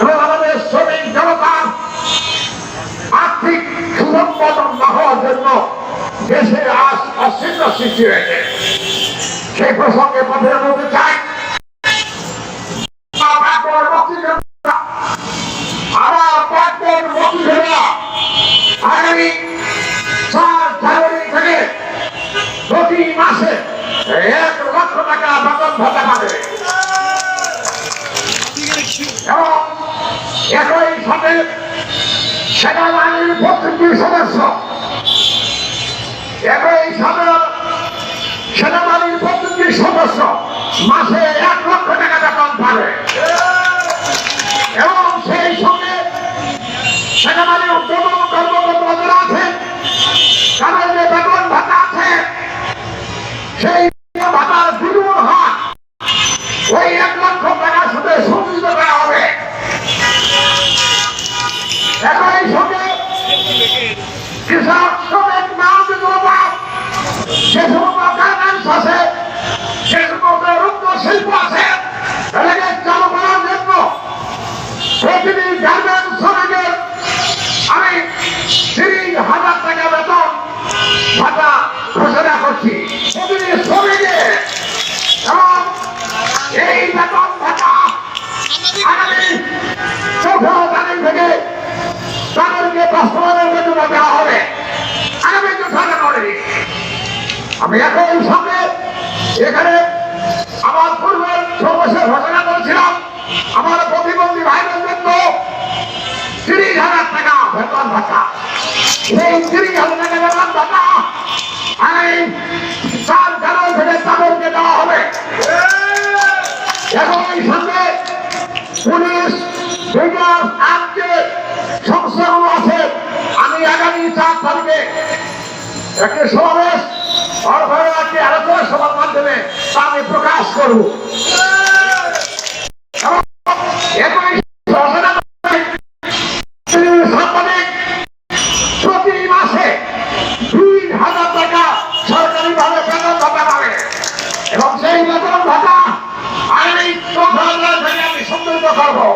এবং আমাদের শ্রমিক জনতা আর্থিক সুসম্পাদন না হওয়ার জন্য দেশে আজ অস্থিরতা সৃষ্টি হয়েছে। সেই প্রসঙ্গে কথা বলতে চাই আমার প্রাক্তন মুক্তিযোদ্ধা আগামী চার জানুয়ারি থেকে প্রতি মাসে এক লক্ষ টাকা বেতন ভাতা পাবে এবং একই সাথে সেনাবাহিনীর প্রতিটি সদস্য, একই সাথে সেনাবাহিনীর প্রতিটি সদস্য মাসে এক লক্ষ টাকা আমি এখন সঙ্গে এখানে আমার পূর্বের সমাবেশে ঘোষণা করেছিলাম, আমার প্রতিবন্ধী ভাইদের জন্য তিরিশ হাজার টাকা বেতন ভাতা। এই তিরিশ হাজার টাকা বেতন ভাতা আমি চার জানুয়ারি থেকে তাদেরকে দেওয়া হবে। একই সঙ্গে পুলিশ বিকাশ আজকে সংস্থাগুলো আছে। আমি আগামী চার তারিখে একটি সমাবেশ সরকারের একটি আলোচনা সভার মাধ্যমে তা আমি প্রকাশ করব। এবং সেই বেতন ভাতা আগামী আমি সম্মিলিত সরকারকে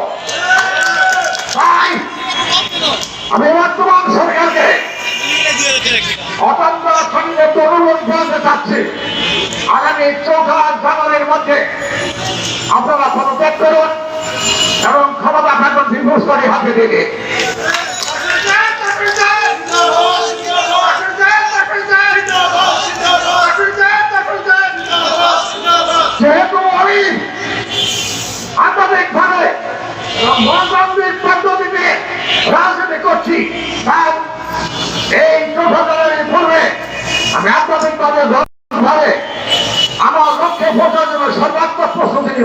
অত্যন্ত সঙ্গে অনুরোধ করতে চাচ্ছি। আগামী চৌঠা জানুয়ারির মধ্যে আপনারা পদত্যাগ করুন এবং ক্ষমতা দিবস করে হাতে দিলে যেহেতু আমি আন্তরিক ভাবে গণতান্ত্রিক পদ্ধতিতে রাজনীতি করছি